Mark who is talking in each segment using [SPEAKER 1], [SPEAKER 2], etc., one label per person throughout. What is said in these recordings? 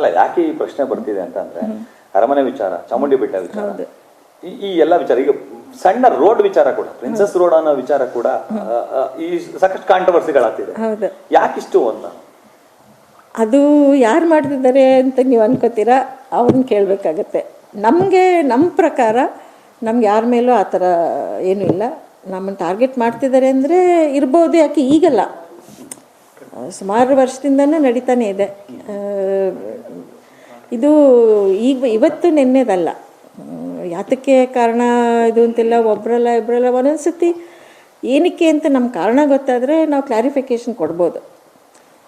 [SPEAKER 1] ಅಲ್ಲ ಯಾಕೆ ಈ ಪ್ರಶ್ನೆ ಬರ್ತಿದೆ ಅಂತ ಅಂದ್ರೆ ಅರಮನೆ ವಿಚಾರ ಚಾಮುಂಡಿ ಬೆಟ್ಟ ವಿಚಾರ. ಈ- ಎಲ್ಲ ವಿಚಾರ ಈಗ ಸಣ್ಣ ರೋಡ್ ವಿಚಾರ ಕೂಡ ಪ್ರಿನ್ಸಸ್ ರೋಡ್ ಅನ್ನೋ ವಿಚಾರ ಕೂಡ ಈ ಸಾಕಷ್ಟು ಕಾಂಟ್ರವರ್ಸಿಗಳಾಗ್ತಿದೆ. ಯಾಕಿಷ್ಟು ಅಂತ
[SPEAKER 2] ಅದು ಯಾರು ಮಾಡ್ತಿದ್ದಾರೆ ಅಂತ ನೀವು ಅನ್ಕೋತೀರಾ? ಅವ್ರನ್ನ ಕೇಳಬೇಕಾಗತ್ತೆ. ನಮಗೆ ನಮ್ಮ ಪ್ರಕಾರ ನಮ್ಗೆ ಯಾರ ಮೇಲೂ ಆ ಥರ ಏನೂ ಇಲ್ಲ. ನಮ್ಮನ್ನು ಟಾರ್ಗೆಟ್ ಮಾಡ್ತಿದ್ದಾರೆ ಅಂದರೆ ಇರ್ಬೋದು ಯಾಕೆ ಈಗಲ್ಲ. ಸುಮಾರು ವರ್ಷದಿಂದನೂ ನಡೀತಾನೆ ಇದೆ. ಇದು ಈಗ ಇವತ್ತು ನೆನ್ನೆದಲ್ಲ. ಯಾತಕ್ಕೆ ಕಾರಣ ಇದು ಅಂತಿಲ್ಲ ಒಬ್ಬರಲ್ಲ ಇಬ್ಬರಲ್ಲ ಒಂದೊಂದು ಸತಿ ಏನಕ್ಕೆ ಅಂತ ನಮ್ಮ ಕಾರಣ ಗೊತ್ತಾದರೆ ನಾವು ಕ್ಲಾರಿಫಿಕೇಷನ್ ಕೊಡ್ಬೋದು.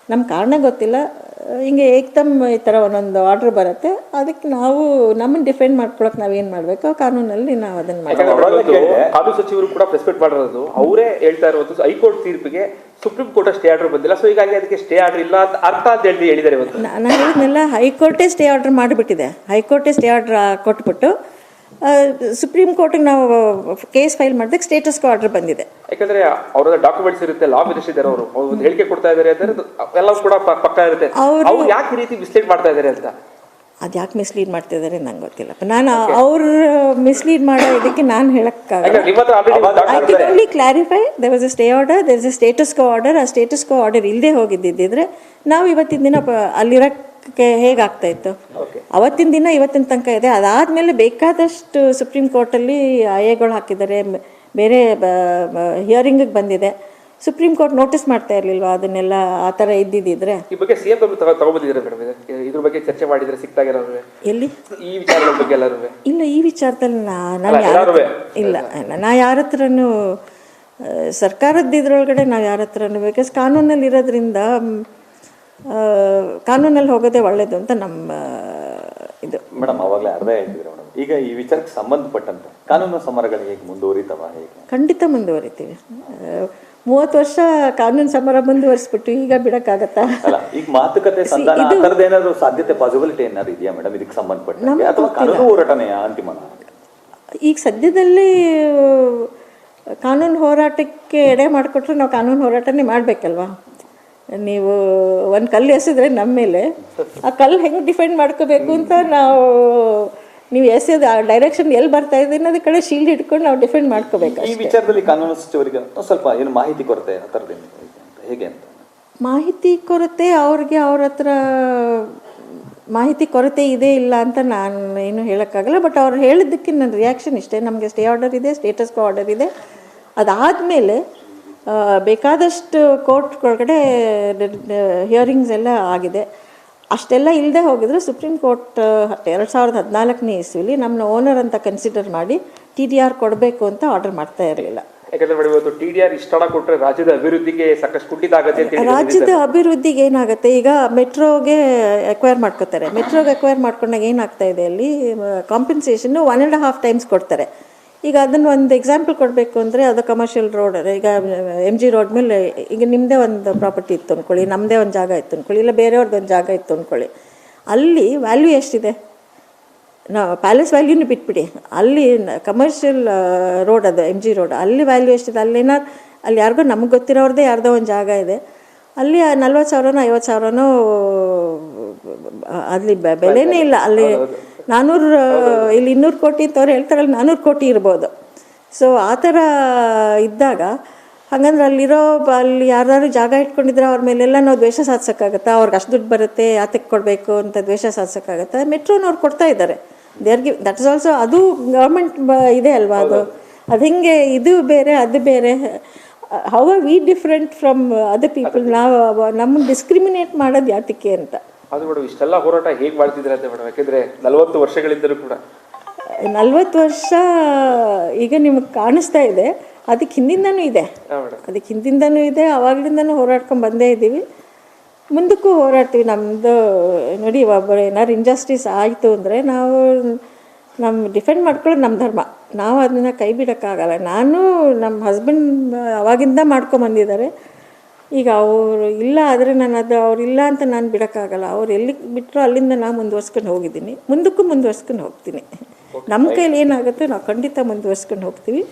[SPEAKER 2] ನಮ್ಮ ಕಾರಣ ಗೊತ್ತಿಲ್ಲ, ಹಿಂಗೆ ಏಕ್ದಮ್ ಈ ಥರ ಒಂದೊಂದು ಆರ್ಡ್ರ್ ಬರುತ್ತೆ, ಅದಕ್ಕೆ ನಾವು ನಮ್ಮನ್ನು ಡಿಫೆಂಡ್ ಮಾಡ್ಕೊಳಕ್ಕೆ ಏನು ಮಾಡಬೇಕು ಕಾನೂನಲ್ಲಿ ನಾವು ಅದನ್ನು
[SPEAKER 3] ಮಾಡಬೇಕು ಕಾನೂನು ಸಚಿವರು ಕೂಡ ಪ್ರೆಸ್ಪೆಕ್ಟ್ ಮಾಡಿರೋದು, ಅವರೇ ಹೇಳ್ತಾ ಇರೋದು ಹೈಕೋರ್ಟ್ ತೀರ್ಪಿಗೆ ಸುಪ್ರೀಂ ಕೋರ್ಟ್ ಸ್ಟೇ ಆರ್ಡರ್ ಬಂದಿಲ್ಲ. ಸೊ ಹೀಗಾಗಿ ಅದಕ್ಕೆ ಸ್ಟೇ ಆರ್ಡರ್ ಇಲ್ಲ ಅಂತ ಅರ್ಥ ಅಂತ ಹೇಳಿ ಹೇಳಿದ್ದಾರೆ ಇವತ್ತು.
[SPEAKER 2] ನಾನು ಹೇಳಿದ್ನೆಲ್ಲ ಹೈಕೋರ್ಟೇ ಸ್ಟೇ ಆರ್ಡರ್ ಮಾಡಿಬಿಟ್ಟಿದೆ. ಹೈಕೋರ್ಟೇ ಸ್ಟೇ ಆರ್ಡರ್ ಕೊಟ್ಬಿಟ್ಟು ಸುಪ್ರೀಂ ಕೋರ್ಟಿಗೆ ನಾವು ಕೇಸ್ ಫೈಲ್ ಮಾಡಿದಾಗ ಸ್ಟೇಟಸ್ಗೂ ಆರ್ಡರ್ ಬಂದಿದೆ.
[SPEAKER 3] ಯಾಕಂದ್ರೆ ಅವರ ಡಾಕ್ಯುಮೆಂಟ್ಸ್ ಇರುತ್ತೆ ಲಾ ಮಿನಿಸ್ಟರ್ ಇದ್ದಾರೆ ಅವರು ಒಂದು ಹೇಳಿಕೆ ಕೊಡ್ತಾ ಇದ್ದಾರೆ ಅಂದ್ರೆ ಎಲ್ಲ ಎಲ್ಲವೂ ಕೂಡ ಪಕ್ಕ ಇರುತ್ತೆ.
[SPEAKER 2] ಅವ್ರು-
[SPEAKER 3] ಯಾಕೆ ಈ ರೀತಿ ಮಿಸ್ಲೀಡ್ ಮಾಡ್ತಾ ಇದ್ದಾರೆ ಅಂತ?
[SPEAKER 2] ಅದು ಯಾಕೆ ಮಿಸ್ಲೀಡ್ ಮಾಡ್ತಿದ್ದಾರೆ ನಂಗೆ ಗೊತ್ತಿಲ್ಲಪ್ಪ ನಾನು ಅವ್ರು ಮಿಸ್ಲೀಡ್ ಮಾಡೋ ಇದಕ್ಕೆ ನಾನು only clarify there was a stay order there is a status quo order ಆ ಸ್ಟೇಟಸ್ ಕೋ ಆರ್ಡರ್ ಇಲ್ಲದೆ ಹೋಗಿದ್ದಿದ್ದರೆ ನಾವು ಇವತ್ತಿನ ದಿನ ಅಲ್ಲಿರೋಕ್ಕೆ ಹೇಗಾಗ್ತಾ ಇತ್ತು? ಅವತ್ತಿನ ದಿನ ಇವತ್ತಿನ ತನಕ ಇದೆ. ಅದಾದಮೇಲೆ ಬೇಕಾದಷ್ಟು ಸುಪ್ರೀಂ ಕೋರ್ಟಲ್ಲಿ ಆಯೆಗಳು ಹಾಕಿದ್ದಾರೆ. ಬೇರೆ ಹಿಯರಿಂಗಿಗೆ ಬಂದಿದೆ. ಸುಪ್ರೀಂ ಕೋರ್ಟ್ ನೋಟಿಸ್ ಮಾಡ್ತಾ ಇರಲಿಲ್ವಾ ಅದನ್ನೆಲ್ಲ ಆ ಥರ ಇದ್ದಿದ್ದಿದ್ರೆ?
[SPEAKER 3] ಈ ಬಗ್ಗೆ ಸಿಎಂ ತಗೊಂಡ್ಬಂದಿದ್ದಾರೆ ಮೇಡಮ್ ಇದ್ರ ಬಗ್ಗೆ ಚರ್ಚೆ ಮಾಡಿದ್ರೆ ಸಿಕ್ತಾಗಿರೋರು
[SPEAKER 2] ಎಲ್ಲಿ?
[SPEAKER 3] ಈ ವಿಚಾರದ ಬಗ್ಗೆ ಎಲ್ಲರೂ
[SPEAKER 2] ಇಲ್ಲ ಈ ವಿಚಾರದಲ್ಲಿ ನಾ ನಾನು ಯಾರ. ಇಲ್ಲ ನಾ ಯಾರ ಹತ್ರನೂ ಸರ್ಕಾರದ ಇದ್ರೊಳಗಡೆ ನಾವು ಯಾರ ಹತ್ರನೂ ಬಿಕಾಸ್ ಕಾನೂನಲ್ಲಿ ಇರೋದ್ರಿಂದ ಕಾನೂನಲ್ಲಿ ಹೋಗೋದೇ ಒಳ್ಳೇದು ಅಂತ ನಮ್ಮ ಇದು.
[SPEAKER 1] ಮೇಡಮ್ ಅವಾಗಲೇ ಅರ್ಧ ಹೇಳ್ತಿದ್ರು. ಈಗ ಈ ವಿಚಾರಕ್ಕೆ ಸಂಬಂಧಪಟ್ಟಂತೆ ಕಾನೂನು ಸಮರಗಳು ಹೇಗೆ ಮುಂದುವರಿತವ ಹೇಗೆ?
[SPEAKER 2] ಖಂಡಿತ ಮುಂದುವರಿತೀವಿ. ಮೂವತ್ತು ವರ್ಷ ಕಾನೂನು ಸಮರ ಮುಂದುವರಿಸ್ಬಿಟ್ಟು ಈಗ ಬಿಡೋಕ್ಕಾಗತ್ತಾ?
[SPEAKER 1] ಅಲ್ಲ ಈಗ ಮಾತುಕತೆ ಸಂಧಾನ ಆ ಥರದ್ದು ಏನಾದ್ರು ಸಾಧ್ಯತೆ ಪಾಸಿಬಿಲಿಟಿ ಏನಾದ್ರು ಇದೆಯಾ ಮೇಡಮ್ ಇದಕ್ಕೆ ಸಂಬಂಧಪಟ್ಟಂತೆ? ಅಥವಾ ಕಾನೂನು ಹೋರಾಟನೆಯ ಅಂತಿಮ
[SPEAKER 2] ಈಗ ಸದ್ಯದಲ್ಲಿ ಕಾನೂನು ಹೋರಾಟಕ್ಕೆ ಎಡೆ ಮಾಡಿಕೊಟ್ರೆ ನಾವು ಕಾನೂನು ಹೋರಾಟನೇ ಮಾಡಬೇಕಲ್ವಾ? ನೀವು ಒಂದು ಕಲ್ಲು ಎಸೆದ್ರೆ ನಮ್ಮ ಮೇಲೆ. ಆ ಕಲ್ಲು ಹೆಂಗೆ ಡಿಫೆಂಡ್ ಮಾಡ್ಕೋಬೇಕು ಅಂತ ನಾವು ನೀವು ಎಸೆದು ಆ ಡೈರೆಕ್ಷನ್ ಎಲ್ಲಿ ಬರ್ತಾ ಇದೆ ಅನ್ನೋದ ಕಡೆ ಶೀಲ್ಡ್ ಹಿಡ್ಕೊಂಡು ನಾವು ಡಿಫೆಂಡ್ ಮಾಡ್ಕೋಬೇಕು
[SPEAKER 1] ಈ ವಿಚಾರದಲ್ಲಿ ಕಾನೂನು ಸಚಿವರಿಗೆ ಸ್ವಲ್ಪ ಏನು ಮಾಹಿತಿ ಕೊರತೆ ಆ ಥರದ್ದೇನು ಹೇಗೆ ಅಂತ?
[SPEAKER 2] ಮಾಹಿತಿ ಕೊರತೆ ಅವ್ರಿಗೆ ಅವ್ರ ಹತ್ರ ಮಾಹಿತಿ ಕೊರತೆ ಇದೆ ಇಲ್ಲ ಅಂತ ನಾನು ಏನು ಹೇಳೋಕ್ಕಾಗಲ್ಲ ಬಟ್ ಅವ್ರು ಹೇಳಿದ್ದಕ್ಕೆ ನನ್ನ ರಿಯಾಕ್ಷನ್ ಇಷ್ಟೇ. ನಮಗೆ ಸ್ಟೇ ಆರ್ಡರ್ ಇದೆ ಸ್ಟೇಟಸ್ ಆರ್ಡರ್ ಇದೆ. ಅದಾದಮೇಲೆ ಬೇಕಾದಷ್ಟು ಕೋರ್ಟ್ ಒಳಗಡೆ ಹಿಯರಿಂಗ್ಸ್ ಎಲ್ಲ ಆಗಿದೆ. ಅಷ್ಟೆಲ್ಲ ಇಲ್ಲದೆ ಹೋಗಿದ್ರು. ಸುಪ್ರೀಂ ಕೋರ್ಟ್ ಎರಡು ಸಾವಿರದ ಹದಿನಾಲ್ಕನೇ ಇಸ್ವಿಲಿ ನಮ್ಮನ್ನ ಓನರ್ ಅಂತ ಕನ್ಸಿಡರ್ ಮಾಡಿ ಟಿ ಡಿ ಆರ್ ಕೊಡಬೇಕು ಅಂತ ಆರ್ಡರ್ ಮಾಡ್ತಾ ಇರಲಿಲ್ಲ.
[SPEAKER 3] ಯಾಕಂದ್ರೆ ಮೇಡಮ್ ಇವತ್ತು ಟಿ ಡಿ ಆರ್ ಇಷ್ಟಣ ಕೊಟ್ರೆ ರಾಜ್ಯದ ಅಭಿವೃದ್ಧಿಗೆ ಸಾಕಷ್ಟು ಕುಂಠಿತ ಆಗತ್ತೆ ಅಂತ ಹೇಳಿ
[SPEAKER 2] ರಾಜ್ಯದ ಅಭಿವೃದ್ಧಿಗೆ ಏನಾಗುತ್ತೆ? ಈಗ ಮೆಟ್ರೋಗೆ ಅಕ್ವೈರ್ ಮಾಡ್ಕೋತಾರೆ. ಮೆಟ್ರೋಗೆ ಅಕ್ವೈರ್ ಮಾಡ್ಕೊಂಡಾಗ ಏನಾಗ್ತಾ ಇದೆ ಅಲ್ಲಿ compensation one and half times ಕೊಡ್ತಾರೆ. ಈಗ ಅದನ್ನು ಒಂದು ಎಕ್ಸಾಂಪಲ್ ಕೊಡಬೇಕು ಅಂದರೆ ಅದು ಕಮರ್ಷಿಯಲ್ ರೋಡ್ ಈಗ ಎಂ ಜಿ ರೋಡ್ ಮೇಲೆ ಈಗ ನಿಮ್ಮದೇ ಒಂದು ಪ್ರಾಪರ್ಟಿ ಇತ್ತು ಅಂದ್ಕೊಳ್ಳಿ ನಮ್ಮದೇ ಒಂದು ಜಾಗ ಇತ್ತು ಅಂದ್ಕೊಳ್ಳಿ ಇಲ್ಲ ಬೇರೆಯವ್ರದ್ದು ಒಂದು ಜಾಗ ಇತ್ತು ಅಂದ್ಕೊಳ್ಳಿ ಅಲ್ಲಿ ವ್ಯಾಲ್ಯೂ ಎಷ್ಟಿದೆ? ನಾ ಪ್ಯಾಲೇಸ್ ವ್ಯಾಲ್ಯೂನು ಬಿಟ್ಬಿಡಿ. ಅಲ್ಲಿ ಕಮರ್ಷಿಯಲ್ ರೋಡ್ ಅದು ಎಂ ಜಿ ರೋಡ್ ಅಲ್ಲಿ ವ್ಯಾಲ್ಯೂ ಎಷ್ಟಿದೆ? ಅಲ್ಲೇನಾರು ಅಲ್ಲಿ ಯಾರಿಗೋ ನಮಗೆ ಗೊತ್ತಿರೋರ್ದೇ ಯಾರ್ದೋ ಒಂದು ಜಾಗ ಇದೆ. ಅಲ್ಲಿ ನಲ್ವತ್ತು ಸಾವಿರನೋ ಐವತ್ತು ಸಾವಿರನೋ ಅಲ್ಲಿ ಬೆಲೆನೇ ಇಲ್ಲ. ಅಲ್ಲಿ ನಾನ್ನೂರು ಇಲ್ಲಿ ಇನ್ನೂರು ಕೋಟಿ ಅಂತವ್ರು ಹೇಳ್ತಾರಲ್ಲ ನಾನ್ನೂರು ಕೋಟಿ ಇರ್ಬೋದು. ಸೊ ಆ ಥರ ಇದ್ದಾಗ ಹಾಗಂದ್ರೆ ಅಲ್ಲಿರೋ ಅಲ್ಲಿ ಯಾರ್ದಾರು ಜಾಗ ಇಟ್ಕೊಂಡಿದ್ರೆ ಅವ್ರ ಮೇಲೆಲ್ಲ ನಾವು ದ್ವೇಷ ಸಾಧಿಸೋಕ್ಕಾಗತ್ತಾ? ಅವ್ರಿಗೆ ಅಷ್ಟು ದುಡ್ಡು ಬರುತ್ತೆ ಯಾತಕ್ಕೆ ಕೊಡಬೇಕು ಅಂತ ದ್ವೇಷ ಸಾಧಿಸೋಕ್ಕಾಗತ್ತಾ? ಮೆಟ್ರೋನವ್ರು ಕೊಡ್ತಾ ಇದ್ದಾರೆ. There give that is also ಅದು ಗೌರ್ಮೆಂಟ್ ಇದೆ ಅಲ್ವಾ ಅದು? ಅದು ಹಿಂಗೆ ಇದು ಬೇರೆ ಅದು ಬೇರೆ. How are we different from other people ನಾವು ನಮ್ಮನ್ನು ಡಿಸ್ಕ್ರಿಮಿನೇಟ್ ಮಾಡೋದು ಯಾತಕ್ಕೆ ಅಂತ.
[SPEAKER 3] ಅದು ಮೇಡಮ್ ಇಷ್ಟೆಲ್ಲ ಹೋರಾಟ ಹೇಗೆ ಮಾಡ್ತಿದ್ರೆ ಅಂತ ಮೇಡಮ್? ಯಾಕೆಂದ್ರೆ ನಲವತ್ತು ವರ್ಷಗಳಿಂದಲೂ ಕೂಡ.
[SPEAKER 2] ನಲ್ವತ್ತು ವರ್ಷ ಈಗ ನಿಮಗೆ ಕಾಣಿಸ್ತಾ ಇದೆ. ಅದಕ್ಕೆ ಹಿಂದಿಂದನೂ ಇದೆ. ಅದಕ್ಕೆ ಹಿಂದಿಂದನೂ ಇದೆ. ಅವಾಗಲಿಂದನೂ ಹೋರಾಡ್ಕೊಂಡು ಬಂದೇ ಇದ್ದೀವಿ ಮುಂದಕ್ಕೂ ಹೋರಾಡ್ತೀವಿ. ನಮ್ಮದು ನೋಡಿ ಒಬ್ಬರು ಏನಾದ್ರು ಇಂಜಸ್ಟಿಸ್ ಆಯಿತು ಅಂದರೆ ನಾವು ನಮ್ಮ ಡಿಫೆಂಡ್ ಮಾಡ್ಕೊಳ್ಳೋದು ನಮ್ಮ ಧರ್ಮ. ನಾವು ಅದನ್ನು ಕೈ ಬಿಡೋಕ್ಕಾಗಲ್ಲ. ನಾನು ನಮ್ಮ ಹಸ್ಬೆಂಡ್ ಅವಾಗಿಂದ ಮಾಡ್ಕೊಂಬಂದಿದ್ದಾರೆ ಈಗ ಅವರು ಇಲ್ಲ ಆದರೆ ನಾನು ಅದು ಅವ್ರು ಇಲ್ಲ ಅಂತ ನಾನು ಬಿಡೋಕ್ಕಾಗಲ್ಲ. ಅವ್ರು ಎಲ್ಲಿಗೆ ಬಿಟ್ಟರು ಅಲ್ಲಿಂದ ನಾನು ಮುಂದುವರ್ಸ್ಕೊಂಡು ಹೋಗಿದ್ದೀನಿ. ಮುಂದಕ್ಕೂ ಮುಂದುವರ್ಸ್ಕೊಂಡು ಹೋಗ್ತೀನಿ. ನಮ್ಮ ಕೈಲಿ ಏನಾಗುತ್ತೆ ನಾವು ಖಂಡಿತ ಮುಂದುವರ್ಸ್ಕೊಂಡು ಹೋಗ್ತೀವಿ.